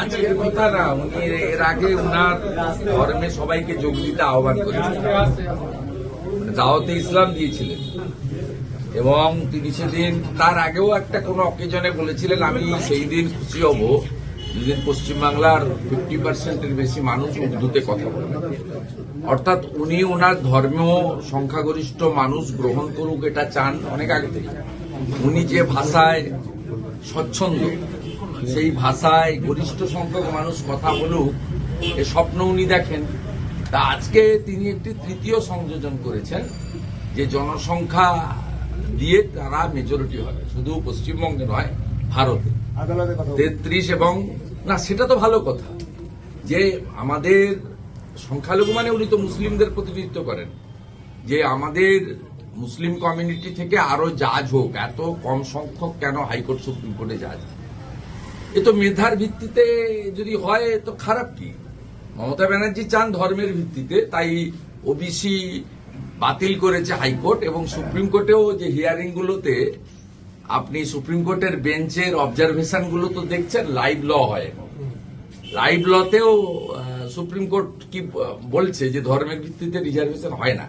আজকের কথা না, উনি এর আগে উনার ধর্মে সবাইকে যোগ দিতে আহ্বান করেছিলেন মানে দাওয়াতে ইসলাম দিয়েছিলেন। এবং তিনি সেদিন, তার আগেও একটা কোনো অকেজনে বলেছিলেন, আমি সেই দিন খুশি হব যেদিন পশ্চিমবাংলার ফিফটি পার্সেন্টের বেশি মানুষ উর্দুতে কথা বলবে। অর্থাৎ উনি ওনার ধর্মীয় সংখ্যাগরিষ্ঠ মানুষ গ্রহণ করুক এটা চান অনেক আগে থেকে। উনি যে ভাষায় স্বচ্ছন্দ সেই ভাষায় গরিষ্ঠ সংখ্যক মানুষ কথা বলুক এ স্বপ্ন উনি দেখেন। তা আজকে তিনি একটি তৃতীয় সংযোজন করেছেন যে জনসংখ্যা দিয়ে তারা মেজরিটি হবে শুধু পশ্চিমবঙ্গে নয় ভারতে। তেত্রিশ এবং না সেটা তো ভালো কথা যে আমাদের সংখ্যালঘু মানে উনি তো মুসলিমদের প্রতিনিধিত্ব করেন যে আমাদের মুসলিম কমিউনিটি থেকে আরও জাজ হোক এত কম সংখ্যক কেন হাইকোর্ট সুপ্রিম কোর্টে জাজ? এ তো মেধার ভিত্তিতে যদি হয় তো খারাপ কি? মমতা ব্যানার্জি চান ধর্মের ভিত্তিতে, তাই ওবিসি বাতিল করেছে হাইকোর্ট এবং সুপ্রিম কোর্টেও যে হিয়ারিং গুলোতে আপনি সুপ্রিম কোর্টের বেঞ্চের অবজারভেশনগুলো তো দেখছেন, লাইভ ল হয়। লাইভ লতেও সুপ্রিম কোর্ট কি বলছে যে ধর্মের ভিত্তিতে রিজার্ভেশন হয় না।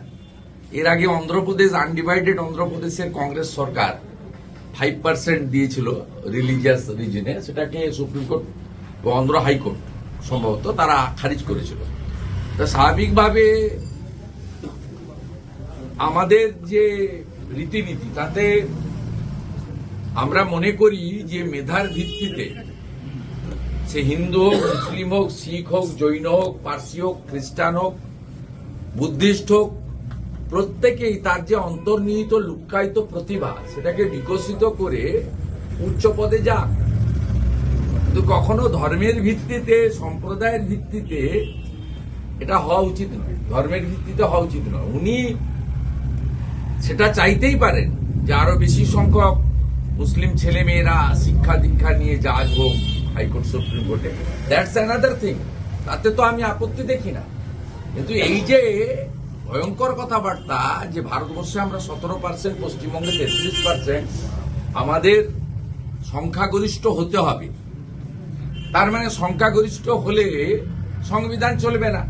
এর আগে অন্ধ্রপ্রদেশ, আনডিভাইডেড অন্ধ্রপ্রদেশের কংগ্রেস সরকার ফাইভ পার্সেন্ট দিয়েছিল রিলিজিয়াস রিজনে সেটাকে সুপ্রিম কোর্ট বা অন্ধ্র হাইকোর্ট সম্ভবত তারা খারিজ করেছিল। তা স্বাভাবিকভাবে আমাদের যে রীতিনীতি, তাতে আমরা মনে করি যে মেধার ভিত্তিতে সে হিন্দু হোক, মুসলিম হোক, শিখ হোক, জৈন হোক, পার্সি হোক, খ্রিস্টান হোক, বুদ্ধিস্ট হোক প্রত্যেকেই তার যে অন্তর্নিহিত লুক্কায়িত প্রতিভা সেটাকে বিকশিত করে উচ্চ পদে যাক। কিন্তু কখনো ধর্মের ভিত্তিতে, সম্প্রদায়ের ভিত্তিতে এটা হওয়া উচিত নয়। ধর্মের ভিত্তিতে হওয়া উচিত নয়। উনি সেটা চাইতেই পারেন যে আরও বেশি সংখ্যক মুসলিম ছেলে মেয়েরা শিক্ষা দীক্ষা নিয়ে যা হোক হাইকোর্ট, সুপ্রিম কোর্টে। দ্যাটস অ্যানাদার থিং তাতে তো আমি আপত্তি দেখি না। কিন্তু এই যে ভয়ঙ্কর কথাবার্তা যে ভারতবর্ষে আমরা সতেরো পার্সেন্ট, পশ্চিমবঙ্গে তেত্রিশ পার্সেন্ট আমাদের সংখ্যাগরিষ্ঠ হতে হবে। তার মানে সংখ্যাগরিষ্ঠ হলে সংবিধান চলবে না।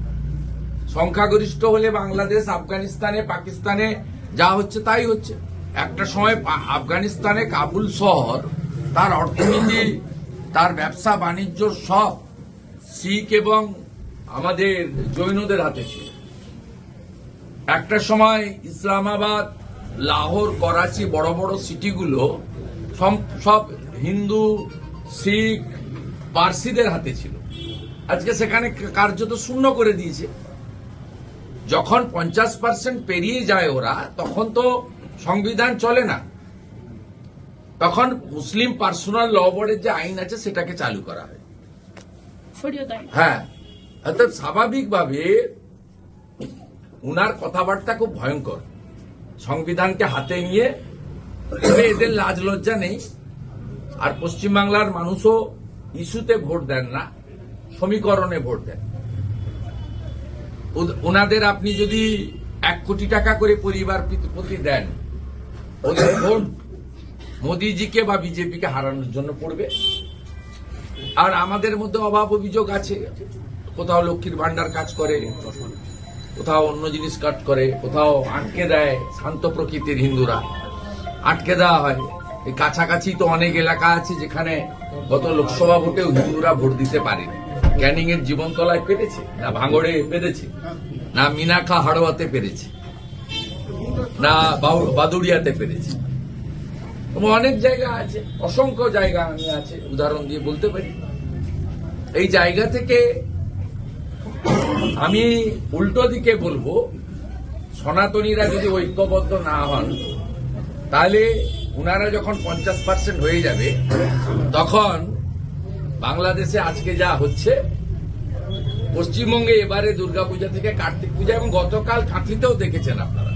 সংখ্যাগরিষ্ঠ হলে বাংলাদেশ, আফগানিস্তানে, পাকিস্তানে যা হচ্ছে তাই হচ্ছে। একটা সময় আফগানিস্তানে কাবুল শহর, তার অর্থনীতি, তার ব্যবসা, বাণিজ্য সব শিখ এবং আমাদের জৈনদের হাতে ছিল। একটা সময় ইসলামাবাদ লাহোর করাচি বড় বড় সিটিগুলো সব- হিন্দু শিখ পার্সিদের হাতে ছিল। আজকে সেখানে কার্যত শূন্য করে দিয়েছে। যখন পঞ্চাশ পার্সেন্ট পেরিয়ে যায় ওরা তখন তো সংবিধান চলে না। তখন মুসলিম পার্সোনাল ল বোর্ডের যে আইন আছে সেটাকে চালু করা হয়। হ্যাঁ অর্থাৎ স্বাভাবিকভাবে উনার কথাবার্তা খুব ভয়ঙ্কর। সংবিধানকে হাতে নিয়ে এদের লাজ লজ্জা নেই। আর পশ্চিমবাংলার মানুষও ইস্যুতে ভোট দেন না, সমীকরণে ভোট দেন। ওনাদের আপনি যদি এক কোটি টাকা করে পরিবার প্রতি দেন, ওদের ভোট মোদিজিকে বা বিজেপিকে হারানোর জন্য পড়বে। আর আমাদের মধ্যে অভাব অভিযোগ আছে, কোথাও লক্ষ্মীর ভান্ডার কাজ করে। কোথাও অন্য জিনিস কাট করে, কোথাও আটকে দেয় শান্ত প্রকৃতির হিন্দুরা। আটকে দেওয়া হয়। এই কাছাকাছি তো অনেক এলাকা আছে যেখানে গত লোকসভা ভোটেও হিন্দুরা ভোট দিতে পারেনি। ক্যানিং এর জীবনতলায় পেরেছে, না ভাঙড়ে পেরেছে, না মিনাখা হাড়োয়াতে পেরেছে, না বাদুড়িয়াতে পেরেছে। অনেক জায়গা আছে, অসংখ্য জায়গা আমি আছে, উদাহরণ দিয়ে বলতে পারি। এই জায়গা থেকে আমি উল্টো দিকে বলব, সনাতনীরা যদি ঐক্যবদ্ধ না হন, তাহলে উনারা যখন পঞ্চাশ পার্সেন্ট হয়ে যাবে, তখন বাংলাদেশে আজকে যা হচ্ছে, পশ্চিমবঙ্গে এবারে দুর্গাপূজা থেকে কার্তিক পূজা এবং গতকাল কাঁথিতেও দেখেছেন আপনারা।